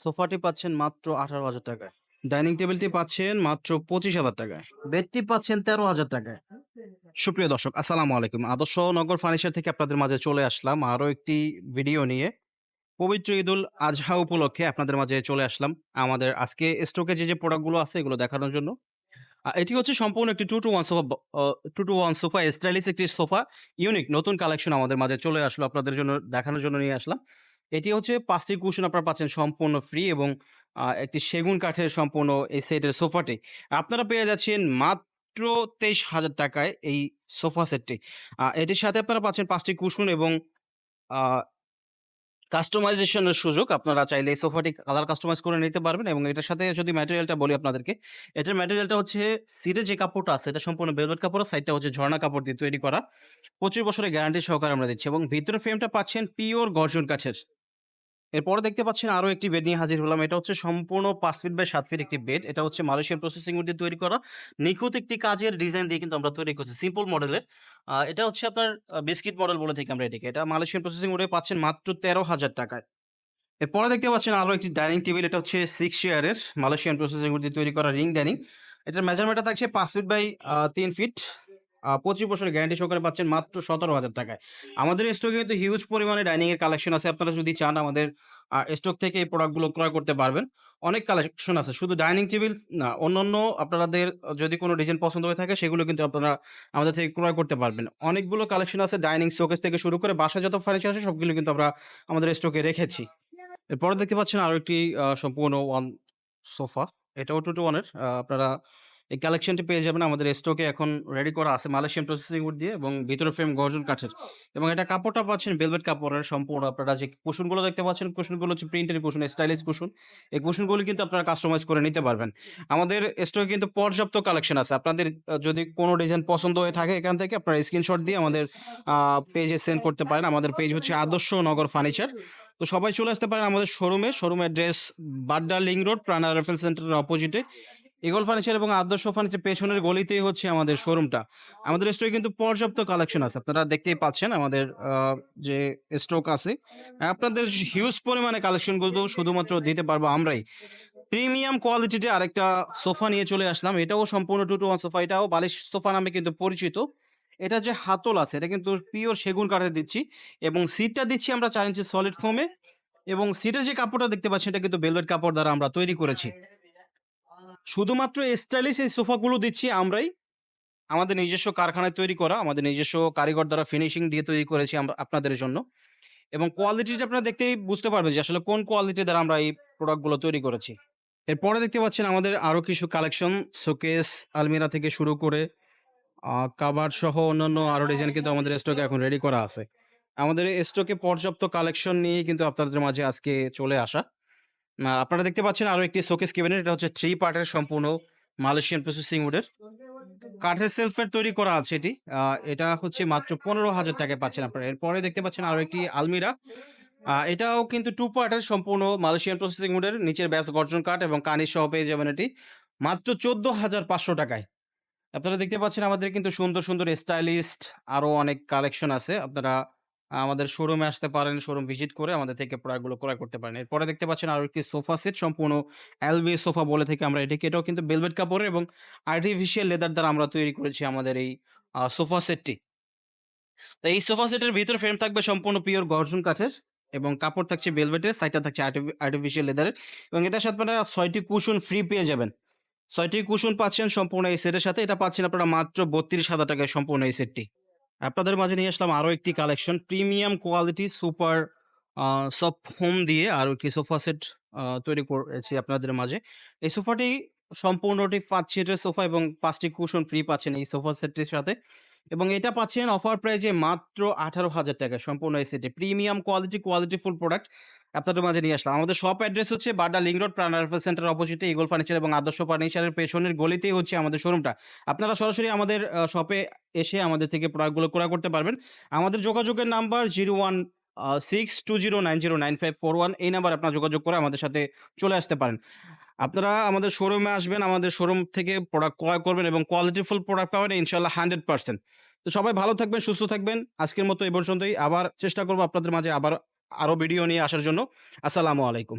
সোফাটি পাচ্ছেন মাত্র আঠারো হাজার টাকায়। ডাইনিং টেবিলটি পাচ্ছেন মাত্র পঁচিশ হাজার টাকায়। বেডটি পাচ্ছেন তেরো হাজার টাকায়। সুপ্রিয় দর্শক, আসসালামু আলাইকুম। আদর্শ নগর ফার্নিচার থেকে আপনাদের মাঝে চলে আসলাম আরও একটি ভিডিও নিয়ে। পবিত্র ঈদুল আজহা উপলক্ষে আপনাদের মাঝে চলে আসলাম আমাদের আজকে স্টকে যে যে প্রোডাক্টগুলো আছে এগুলো দেখানোর জন্য। এটি হচ্ছে সম্পূর্ণ একটি two two one sofa two two one sofa stylish একটি সোফা ইউনিক নতুন কালেকশন আমাদের মাঝে চলে আসলো আপনাদের জন্য, দেখানোর জন্য নিয়ে আসলাম। এটি হচ্ছে পাঁচটি কুশন আপনারা পাচ্ছেন সম্পূর্ণ ফ্রি এবং একটি সেগুন কাঠের সম্পূর্ণ এই সেটের সোফাটি। আপনারা পেয়ে যাচ্ছেন মাত্র তেইশ হাজার টাকায় এই সোফা সেটটি। এটির সাথে আপনারা পাচ্ছেন পাঁচটি কুশন এবং কাস্টমাইজেশনের সুযোগ। আপনারা চাইলে এই সোফাটি কালার কাস্টমাইজ করে নিতে পারবেন এবং এটার সাথে যদি ম্যাটেরিয়ালটা বলি আপনাদেরকে, এটার ম্যাটেরিয়ালটা হচ্ছে সিটের যে কাপড়টা আছে, এটা সম্পূর্ণ বেলভেট কাপড় সাইডটা হচ্ছে ঝর্ণা কাপড় দিয়ে তৈরি করা। পঁচিশ বছরের গ্যারান্টি সহকারে আমরা দিচ্ছি এবং ভিতরে ফ্রেমটা পাচ্ছেন পিওর গর্জন কাঠের। এরপরে দেখতে পাচ্ছেন আরও একটি বেড নিয়ে হাজির হলাম। এটা হচ্ছে সম্পূর্ণ পাঁচ ফিট বাই সাত ফিট একটি বেড এটা হচ্ছে মালয়েশিয়ান প্রসেসিং দিয়ে তৈরি করা। নিখুঁত একটি কাজের ডিজাইন দিয়ে কিন্তু আমরা তৈরি করছি সিম্পল মডেলের এটা হচ্ছে আপনার বিস্কিট মডেল বলে থাকি আমরা এটাকে। এটা মালয়েশিয়ান প্রসেসিং উডে পাচ্ছেন মাত্র তেরো হাজার টাকায়। এরপরে দেখতে পাচ্ছেন আরও একটি ডাইনিং টেবিল এটা হচ্ছে সিক্স চেয়ারের মালয়েশিয়ান প্রসেসিং দিয়ে তৈরি করা রিং ডাইনিং এটার মেজারমেন্টটা থাকছে পাঁচ ফিট বাই তিন ফিট পঁচিশ বছরের গ্যারান্টি সহকারে পাচ্ছেন মাত্র সতেরো হাজার টাকায়। আমাদের স্টকে কিন্তু হিউজ পরিমাণে ডাইনিংয়ের কালেকশন আছে। আপনারা যদি চান আমাদের স্টক থেকে এই প্রোডাক্টগুলো ক্রয় করতে পারবেন। অনেক কালেকশন আছে। শুধু ডাইনিং টেবিল না, অন্যান্য আপনাদের যদি কোনো ডিজাইন পছন্দ হয়ে থাকে, সেগুলো কিন্তু আপনারা আমাদের থেকে ক্রয় করতে পারবেন। অনেকগুলো কালেকশন আছে ডাইনিং শোকেস থেকে শুরু করে বাসা যত ফার্নিচার আছে, সবগুলো কিন্তু আমরা আমাদের স্টকে রেখেছি। এরপরে দেখতে পাচ্ছেন আরও একটি সম্পূর্ণ ওয়ান সোফা এটাও টু টু ওয়ানের আপনারা এই কালেকশনটি পেয়ে যাবেন আমাদের স্টকে এখন রেডি করা আছে মালয়েশিয়ান প্রসেসিং উড দিয়ে এবং ভিতরে ফ্রেম গর্জন কাঠের। এবং এটা কাপড়টা পাচ্ছেন ভেলভেট কাপড়ের সম্পূর্ণ আপনারা যে কুশনগুলো দেখতে পাচ্ছেন, কুশনগুলো হচ্ছে প্রিন্টের কুশন স্টাইলিশ কুশন। এই কুশনগুলো কিন্তু আপনারা কাস্টমাইজ করে নিতে পারবেন। আমাদের স্টকে কিন্তু পর্যাপ্ত কালেকশন আছে। আপনাদের যদি কোনো ডিজাইন পছন্দ হয়ে থাকে এখান থেকে আপনারা স্ক্রিনশট দিয়ে আমাদের পেজে সেন্ড করতে পারেন। আমাদের পেজ হচ্ছে আদর্শ নগর ফার্নিচার তো সবাই চলে আসতে পারেন আমাদের শোরুমে শোরুমের ড্রেস বাড্ডা লিং রোড প্রাণা রেফেল সেন্টারের অপোজিটে ইগল ফার্নিচার এবং আদর্শ ফার্নিচার পেছনের গলিতেই হচ্ছে আমাদের শোরুমটা। আমাদের স্টোরে কিন্তু পর্যাপ্ত কালেকশন আছে। আপনারা দেখতেই পাচ্ছেন আমাদের যে স্টক আছে। আপনাদের হিউজ পরিমাণে কালেকশনগুলো শুধুমাত্র দিতে পারব আমরাই। প্রিমিয়াম কোয়ালিটিতে আরেকটা সোফা নিয়ে চলে আসলাম। এটাও সম্পূর্ণ টু টু ওয়ান সোফা এটাও বালিশ সোফা নামে কিন্তু পরিচিত। এটা যে হাতল আছে, এটা কিন্তু পিওর সেগুন কাঠে দিচ্ছি এবং সিটটা দিচ্ছি আমরা চার ইঞ্চি সলিড ফোমে এবং সিটের যে কাপড়টা দেখতে পাচ্ছি এটা কিন্তু বেলভেট কাপড় দ্বারা আমরা তৈরি করেছি। শুধুমাত্র স্টাইলিশ এই সোফাগুলো দিচ্ছি আমরাই। আমাদের নিজস্ব কারখানায় তৈরি করা, আমাদের নিজস্ব কারিগর দ্বারা ফিনিশিং দিয়ে তৈরি করেছি আমরা আপনাদের জন্য। এবং কোয়ালিটিটা আপনারা দেখতেই বুঝতে পারবেন যে আসলে কোন কোয়ালিটি দ্বারা আমরা এই প্রোডাক্টগুলো তৈরি করেছি। এরপরে দেখতে পাচ্ছেন আমাদের আরও কিছু কালেকশন শোকেস আলমিরা থেকে শুরু করে কাভার সহ অন্যান্য আরও ডিজাইন কিন্তু আমাদের স্টকে এখন রেডি করা আছে। আমাদের স্টকে পর্যাপ্ত কালেকশন নিয়ে কিন্তু আপনাদের মাঝে আজকে চলে আসা। আপনারা দেখতে পাচ্ছেন আরও একটি শোকেস কেবিনেট এটা হচ্ছে থ্রি পার্টের সম্পূর্ণ মালয়েশিয়ান প্রসেসিং উডের কাঠের সেলফের তৈরি করা আছে এটি। এটা হচ্ছে মাত্র পনেরো হাজার টাকায় পাচ্ছেন আপনারা। এরপরে দেখতে পাচ্ছেন আরও একটি আলমিরা। এটাও কিন্তু টু পার্টের সম্পূর্ণ মালয়েশিয়ান প্রসেসিং উডের নিচের ব্যাস গর্জন কাঠ এবং কানির সহ পেয়ে যাবেন এটি মাত্র চোদ্দ হাজার পাঁচশো টাকায়। আপনারা দেখতে পাচ্ছেন আমাদের কিন্তু সুন্দর সুন্দর স্টাইলিস্ট আরও অনেক কালেকশন আছে। আপনারা আমাদের শোরুমে আসতে পারেন শোরুম ভিজিট করে আমাদের থেকে প্রোডাক্টগুলো ক্রয় করতে পারেন। এরপরে দেখতে পাচ্ছেন আরও একটি সোফা সেট সম্পূর্ণ এলভি সোফা বলে থেকে আমরা এটাকে, এটাও কিন্তু বেলভেট কাপড়ের এবং আর্টিফিশিয়াল লেদার দ্বারা আমরা তৈরি করেছি আমাদের এই সোফা সেটটি তো এই সোফা সেটের ভিতরে ফ্রেম থাকবে সম্পূর্ণ পিওর গর্জন কাঠের এবং কাপড় থাকছে বেলভেটের সাইডটা থাকছে আর্টিফিশিয়াল লেদারের এবং এটার সাথে আপনারা ছয়টি কুশন ফ্রি পেয়ে যাবেন। ছয়টি কুশন পাচ্ছেন সম্পূর্ণ এই সেটের সাথে, এটা পাচ্ছেন আপনারা মাত্র বত্রিশ হাজার টাকায় সম্পূর্ণ এই সেটটি আপনাদের মাঝে নিয়ে আসলাম আরও একটি কালেকশন প্রিমিয়াম কোয়ালিটি সুপার সব হোম দিয়ে আরও একটি সোফা সেট তৈরি করেছি আপনাদের মাঝে। এই সোফাটি সম্পূর্ণটি পাঁচ সিটের সোফা এবং পাঁচটি কুশন ফ্রি পাচ্ছেন এই সোফা সেটটির সাথে। এবং এটা পাচ্ছেন অফার প্রাইজে মাত্র আঠারো হাজার টাকা সম্পূর্ণ এই সেটে। Premium quality quality full product আপনাদের মাঝে নিয়ে আসলাম। আমাদের শপ অ্যাড্রেস হচ্ছে Badda link road, Pran refer centre অপোজিটে ইগল ফার্নিচার এবং আদর্শ ফার্নিচারের পেছনের গলিতেই হচ্ছে আমাদের শোরুমটা আপনারা সরাসরি আমাদের শপে এসে আমাদের থেকে প্রোডাক্টগুলো ক্রয় করতে পারবেন। আমাদের যোগাযোগের number zero one six two zero nine zero nine five four one এই নাম্বার আপনারা যোগাযোগ করে আমাদের সাথে চলে আসতে পারেন। আপনারা আমাদের শোরুমে আসবেন, আমাদের শোরুম থেকে প্রোডাক্ট ক্রয় করবেন এবং কোয়ালিটিফুল প্রোডাক্ট পাবেন ইনশাল্লাহ হান্ড্রেড পার্সেন্ট তো সবাই ভালো থাকবেন, সুস্থ থাকবেন। আজকের মতো এই পর্যন্তই। আবার চেষ্টা করব আপনাদের মাঝে আবার আরও ভিডিও নিয়ে আসার জন্য। আসসালামু আলাইকুম।